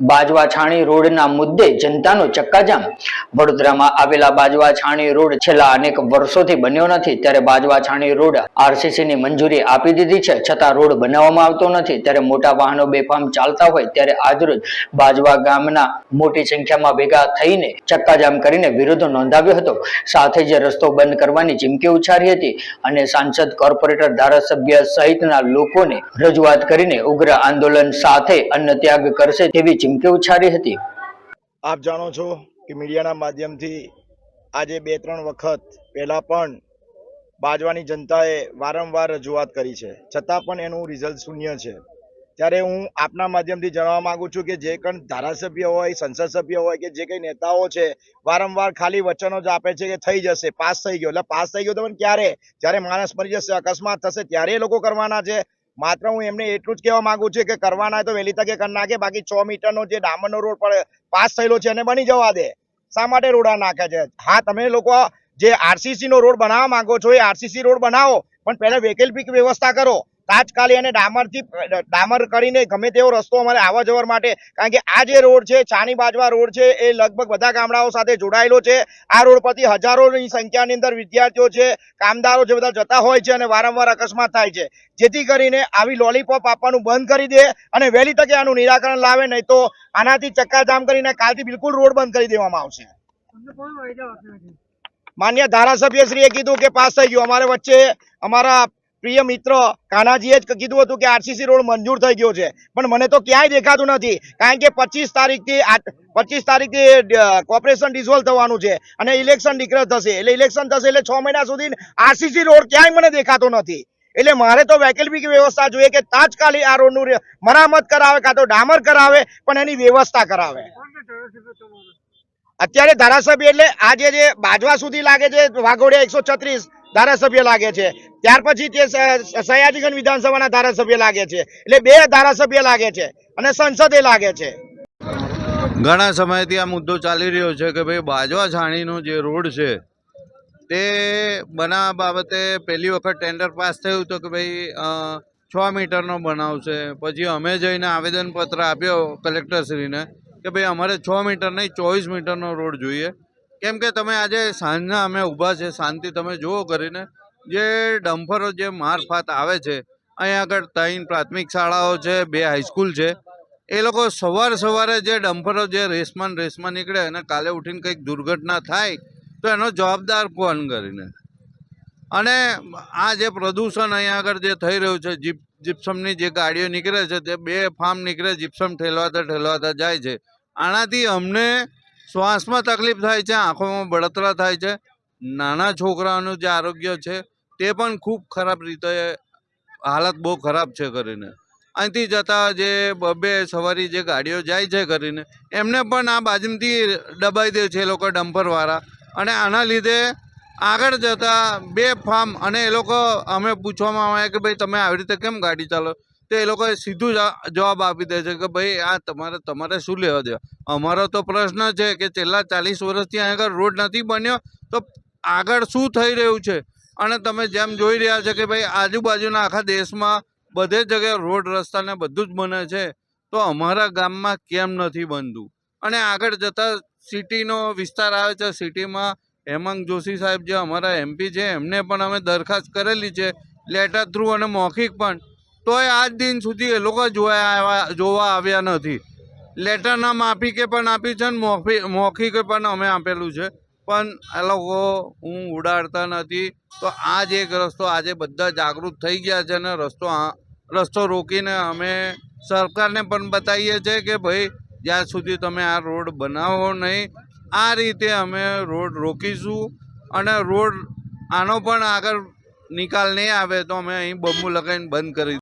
બાજવા છાણી રોડના મુદ્દે જનતાનો ચક્કાજામ. વડોદરામાં આવેલા બાજવા છાણી રોડ છેલ્લા અનેક વર્ષોથી બન્યો નથી. ત્યારે બાજવા છાણી રોડ આરસીસી ની મંજૂરી આપી દીધી છે. છતાં રોડ બનાવવામાં આવતો નથી. ત્યારે મોટા વાહનો બેફામ ચાલતા હોય ત્યારે આજરોજ બાજવા ગામના મોટી સંખ્યામાં ભેગા થઈને ચક્કાજામ કરીને વિરોધ નોંધાવ્યો હતો. સાથે જ રસ્તો બંધ કરવાની ચીમકી ઉચ્ચારી હતી અને સાંસદ, કોર્પોરેટર, ધારાસભ્ય સહિતના લોકોને રજૂઆત કરીને ઉગ્ર આંદોલન સાથે અન્ન ત્યાગ કરશે તેવી ચીમકી ઉછાળી હતી. આપ જાણો છો કે મીડિયાના માધ્યમથી આજે બે ત્રણ વખત પહેલા પણ બાજવાની જનતાએ વારંવાર રજૂઆત કરી છે. છતાં પણ એનું રિઝલ્ટ શૂન્ય છે. ત્યારે હું આપના માધ્યમથી જણાવવા માંગુ છું કે જે કંઈ ધારાસભ્ય હોય, સંસદ સભ્ય હોય કે જે કઈ નેતાઓ છે, વારંવાર ખાલી વચનો જ આપે છે કે થઈ જશે, પાસ થઈ ગયો. એટલે પાસ થઈ ગયો તો પણ ક્યારે? જ્યારે માણસ મરી જશે, અકસ્માત થશે, ત્યારે એ લોકો કરવાના છે. માત્ર હું એમને એટલું જ કહેવા માંગુ છું કે કરવાના તો વહેલી તકે કરી નાખે. બાકી છ મીટરનો જે ડામરનો રોડ પર પાસ થયેલો છે એને બની જવા દે. શા માટે રોડા નાખે છે? હા, તમે લોકો જે આરસીસી નો રોડ બનાવવા માંગો છો એ આરસીસી રોડ બનાવો, પણ પહેલા વૈકલ્પિક વ્યવસ્થા કરો. તાત્કાલિક અને ડામરથી ડામર કરીને ગમે તેવો રસ્તો અમારે આવવા જવા માટે. કારણ કે આ જે રોડ છે છાણી બાજવા રોડ છે એ લગભગ બધા ગામડાઓ સાથે જોડાયેલો છે. આ રોડ પરથી હજારોની સંખ્યાની અંદર વિદ્યાર્થીઓ છે કામદારો જે બધા જતા હોય છે અને વારંવાર અકસ્માત થાય છે. જેથી કરીને આવી લોલીપોપ આપવાનું બંધ કરી દે અને વહેલી તકે આનું નિરાકરણ લાવે નહીં તો આનાથી ચક્કાજામ કરીને કાલથી બિલકુલ રોડ બંધ કરી દેવામાં આવશે. માન્ય ધારાસભ્યશ્રીએ કીધું કે પાસ થઈ ગયું. અમારે વચ્ચે અમારા પ્રિય મિત્ર, કાનાજીએ જ કીધું હતું કે આરસીસી રોડ મંજૂર થઈ ગયો છે. પણ મને તો ક્યાંય દેખાતું નથી, કારણ કે પચીસ તારીખથી પચીસ તારીખથી કોર્પોરેશન ડિઝોલ્વ થવાનું છે અને ઇલેક્શન ડિક્લેર થશે. એટલે ઇલેક્શન થશે એટલે છ મહિના સુધી આરસીસી રોડ ક્યાંય મને દેખાતો નથી. એટલે મારે તો વૈકલ્પિક વ્યવસ્થા જોઈએ કે તાત્કાલિક આ રોડનું મરામત કરાવે કાં તો ડામર કરાવે, પણ એની વ્યવસ્થા કરાવે. અત્યારે ધારાસભ્ય એટલે આજે જે બાજવા સુધી લાગે છે, વાઘોડિયા એકસો છત્રીસ ધારાસભ્ય લાગે છે. ત્યાર પછી તે સયાજીગંજ વિધાનસભાના ધારાસભ્ય લાગે છે. એટલે બે ધારાસભ્ય લાગે છે અને સંસદે લાગે છે. ઘણા સમયથી આ મુદ્દો ચાલી રહ્યો છે કે ભાઈ બાજવા છાણીનો જે રોડ છે, તે બનાવવા બાબતે પહેલી વખત ટેન્ડર પાસ થયું તો કે ભાઈ છ મીટરનો બનાવશે પછી અમે જઈને આવેદનપત્ર આપ્યો કલેક્ટરશ્રીને કે ભાઈ અમારે છ મીટર નહીં, ચોવીસ મીટરનો રોડ જોઈએ. કેમ કે તમે આજે સાંજના અમે ઊભા છે, શાંતિ તમે જુઓ કરીને. જે ડમ્ફરો, જે મારફાત આવે છે, અહીંયા આગળ ત્રણ પ્રાથમિક શાળાઓ છે, બે હાઈસ્કૂલ છે. એ લોકો સવાર સવારે જે ડમ્ફરો, જે રેસમાં રેસમાં નીકળે અને કાલે ઉઠીને કંઈક દુર્ઘટના થાય, તો એનો જવાબદાર કોણ કરીને? અને આ જે પ્રદૂષણ અહીંયા આગળ જે થઈ રહ્યું છે, જીપ, જીપ્સમની જે ગાડીઓ નીકળે છે, તે બે ફાર્મ નીકળે, જીપ્સમ ઠેલવાતા ઠેલવાતા જાય છે. આનાથી અમને શ્વાસમાં તકલીફ થાય છે, આંખોમાં બળતરા થાય છે. નાના છોકરાઓનું જે આરોગ્ય છે, તે પણ ખૂબ ખરાબ રીતે, હાલત બહુ ખરાબ છે કરીને. અહીંથી જતા જે બબે સવારી જે ગાડીઓ જાય છે કરીને, એમને પણ આ બાજુથી દબાઈ દે છે એ લોકો ડમ્પરવાળા. અને આના લીધે આગળ જતા બે ફાર્મ, અને એ લોકો અમે પૂછવામાં આવે કે ભાઈ, તમે આવી રીતે કેમ ગાડી ચાલો? તો એ લોકોએ સીધું જ જવાબ આપી દે છે કે ભાઈ, આ તમારે તમારે શું લેવા દેવા? અમારો તો પ્રશ્ન છે કે છેલ્લા ચાલીસ વર્ષથી અહીં આગળ રોડ નથી બન્યો, તો આગળ શું થઈ રહ્યું છે? અને તમે જેમ જોઈ રહ્યા છો કે ભાઈ, આજુબાજુના આખા દેશમાં બધે જગ્યાએ રોડ રસ્તાને બધું જ બને છે, તો અમારા ગામમાં કેમ નથી બનતું? અને આગળ જતાં સિટીનો વિસ્તાર આવે છે, સિટીમાં હેમાંગ જોશી સાહેબ જે અમારા એમપી છે, એમને પણ અમે દરખાસ્ત કરેલી છે, લેટર થ્રુ અને મૌખિક પણ. તોય આજ દિન સુધી એ લોકો જોવા આવ્યા જોવા આવ્યા નથી. લેટરના માફીકે પણ આપી છે ને મોફી મૌખિકે પણ અમે આપેલું છે. પણ એ લોકો, હું ઉડાડતા નથી. તો આજ એક રસ્તો, આજે બધા જાગૃત થઈ ગયા છે અને રસ્તો રસ્તો રોકીને અમે સરકારને પણ બતાવીએ છીએ કે ભાઈ, જ્યાં સુધી તમે આ રોડ બનાવો નહીં, આ રીતે અમે રોડ રોકીશું. અને રોડ આનો પણ આગળ નિકાલ નહીં આવે તો અમે અહીં બમ્બુ લગાવીને બંધ કરી